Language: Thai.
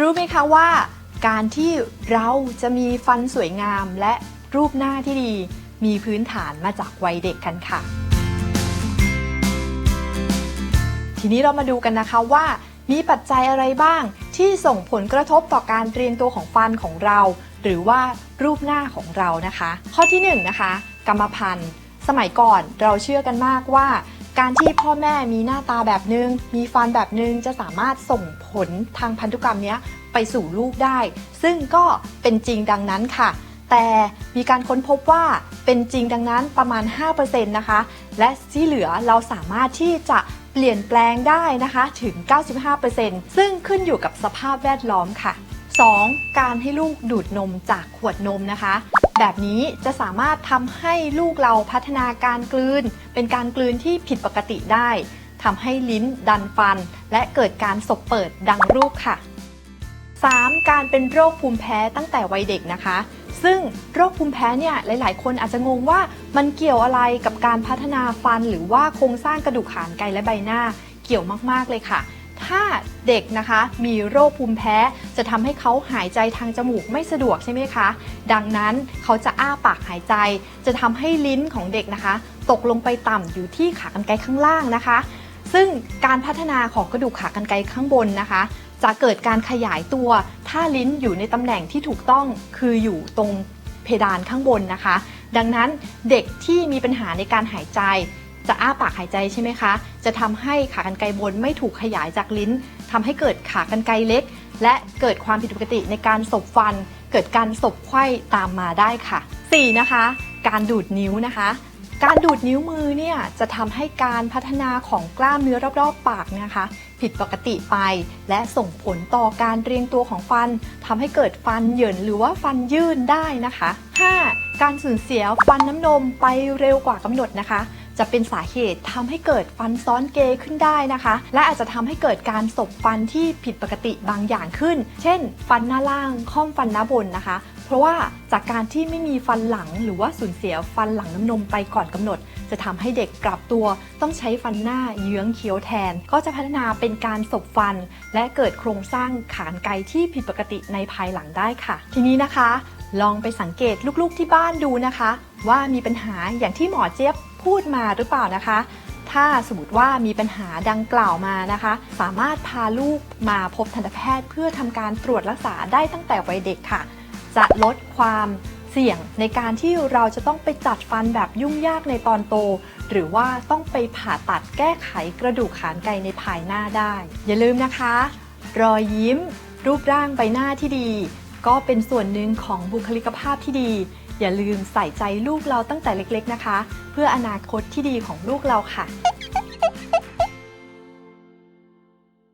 รู้ไหมคะว่า การที่เราจะมีฟันสวยงามและรูปหน้าที่ดี มีพื้นฐานมาจากวัยเด็กกันค่ะ ทีนี้เรามาดูกันนะคะว่า มีปัจจัยอะไรบ้างที่ส่งผลกระทบต่อการเรียงตัวของฟันของเรา หรือว่ารูปหน้าของเรานะคะ ข้อที่1นงนะคะ กรรมพันธุ์ สมัยก่อนเราเชื่อกันมากว่า การที่พ่อแม่มีหน้าตาแบบนึง มีฟันแบบนึง จะสามารถส่งผลทางพันธุกรรมนี้ไปสู่ลูกได้ ซึ่งก็เป็นจริงดังนั้นค่ะ แต่มีการค้นพบว่าเป็นจริงดังนั้นประมาณ 5%นะคะ และที่เหลือเราสามารถที่จะเปลี่ยนแปลงได้นะคะถึง 95%ซึ่งขึ้นอยู่กับสภาพแวดล้อมค่ะ 2. การให้ลูกดูดนมจากขวดนมนะคะ แบบนี้จะสามารถทำให้ลูกเราพัฒนาการกลืน เป็นการกลืนที่ผิดปกติได้ทำให้ลิ้นดันฟัน และเกิดการสบเปิดดังรูปค่ะ 3. การเป็นโรคภูมิแพ้ตั้งแต่วัยเด็กนะคะ ซึ่งโรคภูมิแพ้เนี่ยหลาย ๆ คนอาจจะงงว่ามันเกี่ยวอะไรกับการพัฒนาฟัน หรือว่าโครงสร้างกระดูกขานไกและใบหน้าเกี่ยวมาก ๆ เลยค่ะ ถ้าเด็กนะคะมีโรคภูมิแพ้ จะทำให้เขาหายใจทางจมูกไม่สะดวกใช่ไหมคะ ดังนั้นเขาจะอ้าปากหายใจ จะทำให้ลิ้นของเด็กนะคะ ตกลงไปต่ำอยู่ที่ขากรรไกรข้างล่างนะคะ ซึ่งการพัฒนาของกระดูกขากรรไกรข้างบนนะคะจะเกิดการขยายตัว ถ้าลิ้นอยู่ในตำแหน่งที่ถูกต้องคืออยู่ตรงเพดานข้างบนนะคะ ดังนั้นเด็กที่มีปัญหาในการหายใจ จะอ้าปากหายใจใช่ไหมคะ จะทำให้ขากรรไกรบนไม่ถูกขยายจากลิ้นทำให้เกิดขากรรไกรเล็ก และเกิดความผิดปกติในการสบฟัน เกิดการสบไข้ตามมาได้ค่ะ 4. นะคะ การดูดนิ้วนะคะ การดูดนิ้วมือเนี่ยจะทำให้การพัฒนาของกล้ามเนื้อรอบๆ ปากนะคะ ผิดปกติไป และส่งผลต่อการเรียงตัวของฟันทำให้เกิดฟันเหยินหรือว่าฟันยื่นได้นะคะ 5. การสูญเสียฟันน้ำนมไปเร็วกว่ากำหนดนะคะ จะเป็นสาเหตุทำให้เกิดฟันซ้อนเกยขึ้นได้นะคะ และอาจจะทำให้เกิดการสบฟันที่ผิดปกติบางอย่างขึ้น เช่น ฟันหน้าล่างค่อมฟันหน้าบนนะคะ เพราะว่าจากการที่ไม่มีฟันหลังหรือว่าสูญเสียฟันหลังน้ำนมไปก่อนกำหนด จะทำให้เด็กปรับตัว ต้องใช้ฟันหน้าเยื้องเคี้ยวแทน ก็จะพัฒนาเป็นการสบฟัน และเกิดโครงสร้างขานไกที่ผิดปกติในภายหลังได้ค่ะ ทีนี้นะคะ ลองไปสังเกตลูกๆที่บ้านดูนะคะ ว่ามีปัญหาอย่างที่หมอเจี๊ยบ พูดมาหรือเปล่านะคะ ถ้าสมมติว่ามีปัญหาดังกล่าวมานะคะ สามารถพาลูกมาพบทันตแพทย์ เพื่อทำการตรวจรักษาได้ตั้งแต่วัยเด็กค่ะ จะลดความเสี่ยงในการที่เราจะต้องไปจัดฟันแบบยุ่งยากในตอนโต หรือว่าต้องไปผ่าตัดแก้ไขกระดูกขานไกในภายหน้าได้ อย่าลืมนะคะ รอยยิ้ม รูปร่างใบหน้าที่ดี ก็เป็นส่วนหนึ่งของบุคลิกภาพที่ดี อย่าลืมใส่ใจลูกเราตั้งแต่เล็กๆนะคะ เพื่ออนาคตที่ดีของลูกเราค่ะ